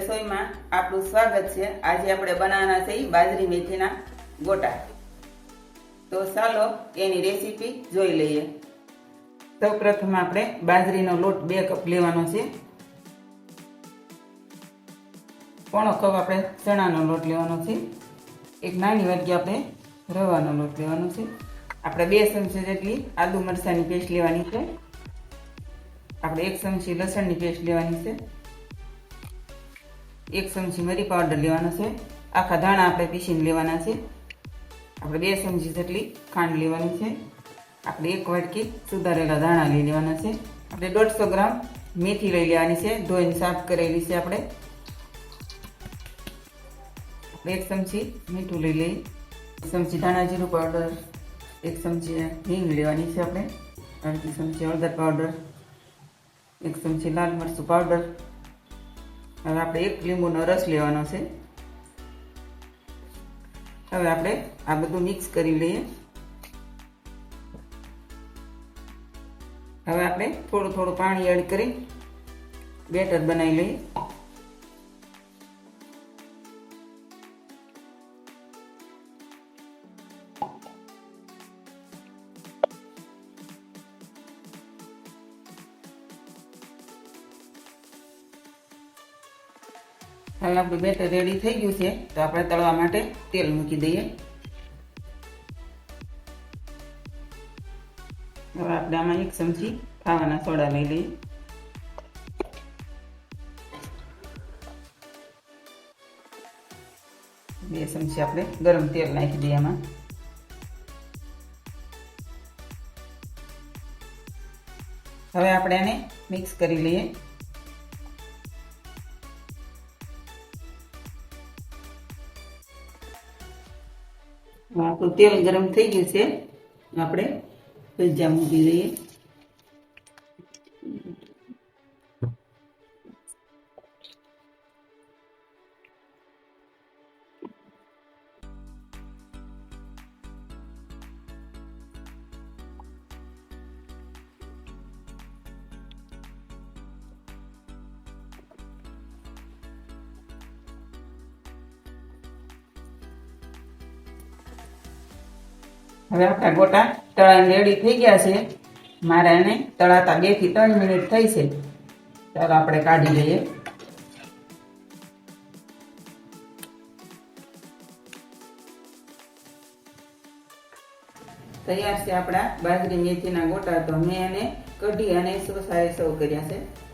સ્વાગત છે. આજે આપણે બનાવવાના છે બાજરી મેથીના ગોટા. તો ચાલો એની રેસીપી જોઈ લઈએ. સૌ પ્રથમ આપણે બાજરીનો લોટ બે કપ લેવાનો છે. પોણો કપ આપણે ચણાનો લોટ લેવાનો છે. એક નાની વાટકી આપણે રવાનો લોટ લેવાનો છે. આપણે બે ચમચી જેટલી આદુ મરચાંની પેસ્ટ લેવાની છે. આપણે એક ચમચી લસણની પેસ્ટ લેવાની છે. એક ચમચી મરી પાવડર લેવાનો છે. આખા ધાણા આપણે પીસીને લેવાના છે. આપણે બે ચમચી જેટલી ખાંડ લેવાની છે. આપણે એક વાટકી સુધારેલા ધાણા લઈ લેવાના છે. આપણે દોઢસો ગ્રામ મેથી લઈ લેવાની છે. ધોઈને સાફ કરેલી છે આપણે. એક ચમચી મીઠું લઈ લઈએ. એક ચમચી ધાણા જીરું પાવડર એક ચમચી હિંગ લેવાની છે આપણે. અડધી ચમચી હળદર પાવડર એક ચમચી લાલ મરચું પાવડર હવે આપણે એક લીંબુનો રસ લેવાનો છે. હવે આપણે આ બધું મિક્સ કરી લઈએ. હવે આપણે થોડું થોડું પાણી એડ કરી બેટર બનાવી લઈએ. હવે આપણું બેટર રેડી થઈ ગયું છે, તો આપણે તળવા માટે તેલ મૂકી દઈએ. હવે આપણે આમાં એક ચમચી ખાવાના સોડા લઈ લઈએ. બે ચમચી આપણે ગરમ તેલ નાખી દઈએ આમાં. હવે આપણે આને મિક્સ કરી લઈએ. આપણું તેલ ગરમ થઈ ગયું છે. આપણે ભજીયા મૂકી દઈએ. હવે આપણા ગોટા તળાને રેડી થઈ ગયા છે. મારે એને તળાતા બેથી ત્રણ મિનિટ થઈ છે. ચાલો આપણે કાઢી લઈએ. તૈયાર છે આપણા બાજરી મેથીના ગોટા. તો મેં એને કઢી અને સોસાએ સૌ કર્યા છે.